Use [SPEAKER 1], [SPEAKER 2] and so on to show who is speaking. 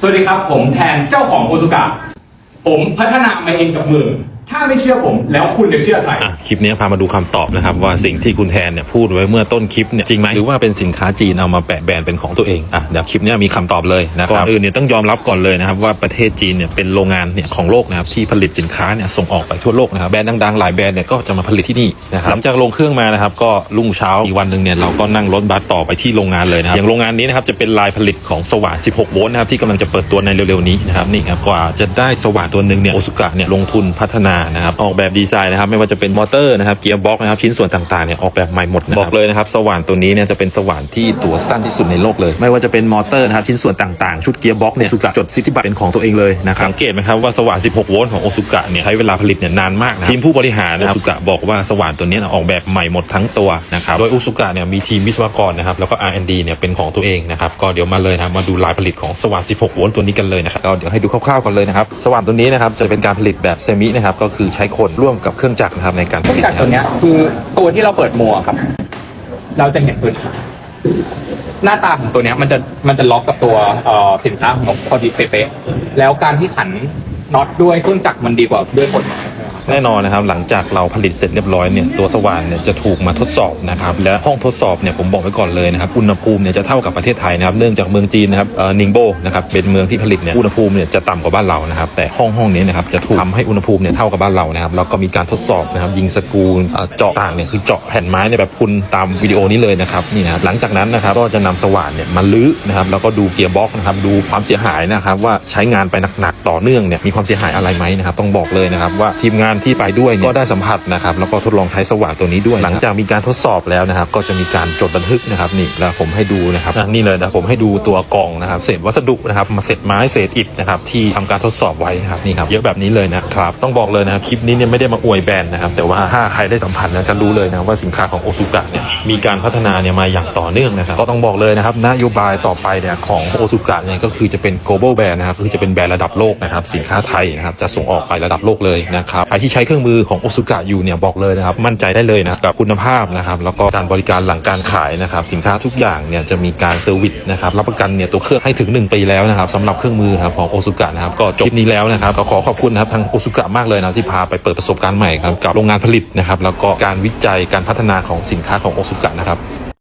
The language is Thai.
[SPEAKER 1] สวัสดีครับ ผมแทนเจ้าของโอซุกะผมพัฒนามาเองกับมือ ไม่เชื่อผม แล้วคุณจะเชื่อใคร
[SPEAKER 2] อะคลิปนี้พามาดูคำตอบนะครับ ว่าสิ่งที่คุณแทนเนี่ยพูดไว้เมื่อต้นคลิปเนี่ยจริงไหมหรือว่าเป็นสินค้าจีนเอามาแปะแบรนด์เป็นของตัวเองอะเดี๋ยวคลิปนี้มีคำตอบเลยนะครับก่อนอื่นเนี่ยต้องยอมรับก่อนเลยนะครับว่าประเทศจีนเนี่ยเป็นโรงงานเนี่ยของโลกนะครับที่ผลิตสินค้าเนี่ยส่งออกไปทั่วโลกนะครับแบรนด์ดังๆหลายแบรนด์เนี่ยก็จะมาผลิตที่นี่นะครับหลังจากลงเครื่องมานะครับก็รุ่งเช้าอีกวันหนึ่งเนี่ยเราก็นั่งรถบัสต่อไปที่โรงงานเลยนะครับอย่างโรงงานนี้นะครับจะเป็นลายผลิตของสว่าน 16 โวลต์นะครับที่กำลังจะเปิดตัวในเร็วๆนี้นะครับนี่ครับกว่าจะได้สว่านตัวหนึ่งเนี่ยโอซุกะเนี่ยลงทุนพัฒนานะครับออกแบบดีไซน์นะครับไม่ว่าจะเป็นมอเตอร์นะครับเกียร์บ็อกนะครับชิ้นส่วนต่างๆเนี่ยออกแบบใหม่หมดนะบบอกเลยนะครับสว่านตัวนี้เนี่ยจะเป็นสว่านที่ตัวสั้นที่สุดในโลกเลย ไม่ว่าจะเป็นมอเตอร์นะครับชิ้นส่วนต่างๆ ชุดเกียร์บ็อกเนี่ยโอซุกะจดสิทธิบัตรเป็นของตัวเองเลยนะครับสังเกตไหมครับว่าสว่าน 16 โวลต์ของโอซุกะเนี่ยใช้เวลาผลิตเนี่ยนานมากนะทีมผู้บริหารนะครับโอซุกะบอกว่าสว่านตัวนี้ออกแบบใหม่หมดทั้งตัวนะครับโดยโอซุกะเนี่ยมีทีมวิศวกรนะครับแล้วก็ R&D เนี่ยเป็นของตัวเองนะครับก็เดี๋ยวมาเลยนะมาดูลายผลิตของสว่าน 16 โวลต์ตัวนี้กันเลยนะครับก็เดี๋ยวให้ดูคร่าวๆกันเลยนะครับสว่านตัวนี้นะครับจะเป็นการผลิตแบบเซมินะครับก็คือใช้คนร่วมกับเครื่องจักรนะครับในการผ
[SPEAKER 1] เครื่อง
[SPEAKER 2] ลิต
[SPEAKER 1] จักร
[SPEAKER 2] นะค
[SPEAKER 1] ตั
[SPEAKER 2] รับ
[SPEAKER 1] วเนี้ยคือตัวที่เราเปิดมัวครับ เราจะเห็นตัวนี้หน้าตาของตัวเนี้ยมันจะมันจะล็อกกับตัวเอ่อสินค้าของเราพอดีเป๊ะๆแล้วการที่ขันน็อตด้วยเครื่องจักรมันดีกว่าด้วยกฎหมาย
[SPEAKER 2] แน่นอนนะครับหลังจากเราผลิตเสร็จเรียบร้อยเนี่ยตัวสว่านเนี่ยจะถูกมาทดสอบนะครับและห้องทดสอบเนี่ยผมบอกไว้ก่อนเลยนะครับอุณหภูมิเนี่ยจะเท่ากับประเทศไทยนะครับเนื่องจากเมืองจีนนะครับเอ่อนิงโบนะครับเป็นเมืองที่ผลิตเนี่ยอุณหภูมิเนี่ยจะต่ำกว่าบ้านเรานะครับแต่ห้องห้องนี้นะครับจะถูกทำให้อุณหภูมิเนี่ยเท่ากับบ้านเรานะครับแล้วก็มีการทดสอบนะครับยิงสกรูเอ่อเจาะต่างเนี่ยคือเจาะแผ่นไม้เนี่ยแบบคุณตามวิดีโอนี้เลยนะครับนี่นะครับหลังจากนั้นนะครับก็จะนำสว่านเนี่ยมาลื้อนะครับแล้วก็ดูเกียร์บ็อกนะครับดูความเสียหายนะครับว่าใช้งานไปหนักๆต่อเนื่องเนี่ยมีความเสียหายอะไรไหมนะครับต้องบอกเลยนะครับว่าทีมงานที่ไปด้วยเนี่ยก็ได้สัมผัสนะครับแล้วก็ทดลองใช้สว่านตัวนี้ด้วย หลังจากมีการทดสอบแล้วนะครับ ก็จะมีการจดบันทึกนะครับนี่แล้วผมให้ดูนะครับนี่เลยนะผมให้ดูตัวกล่องนะครับ เศษวัสดุนะครับมาเศษไม้เศษอิฐนะครับที่ทำการทดสอบไว้นะครับนี่ครับเยอะแบบนี้เลยนะครับต้องบอกเลยนะครับคลิปนี้เนี่ยไม่ได้มาอวยแบรนด์นะครับแต่ว่าถ้าใครได้สัมผัสนะจะรู้เลยนะว่าสินค้าของโอซุกะเนี่ยมีการพัฒนาเนี่ยมาอย่างต่อเนื่องนะครับก็ต้องบอกเลยนะครับนโยบายต่อไปเนี่ยของโอซุกะเนี่ยก็คือจะเป็น global brand นะครับคือจะเป็นแบรนด์ระดับโลกนะครับสินค้าไทยนะครับจะส่งออกไประดับโลกเลยนะครับใครที่ใช้เครื่องมือของโอซุกะอยู่เนี่ยบอกเลยนะครับ มั่นใจได้เลยนะครับกับคุณภาพนะครับแล้วก็การบริการหลังการขายนะครับสินค้าทุกอย่างเนี่ยจะมีการเซอร์วิสนะครับรับประกันเนี่ยตัวเครื่องให้ถึง 1 ปีแล้วนะครับสำหรับเครื่องมือครับของโอซุกะนะครับก็จบคลิปนี้แล้วนะครับก็ขอขอบคุณนะครับทางโอซุกะมากเลยนะที่พาไปเปิดประสบการณ์ใหม่ครับกับโรงงานผลิตนะครับแล้วก็การวิจัยการพัฒนาของสินค้าของโอซุกะนะครับ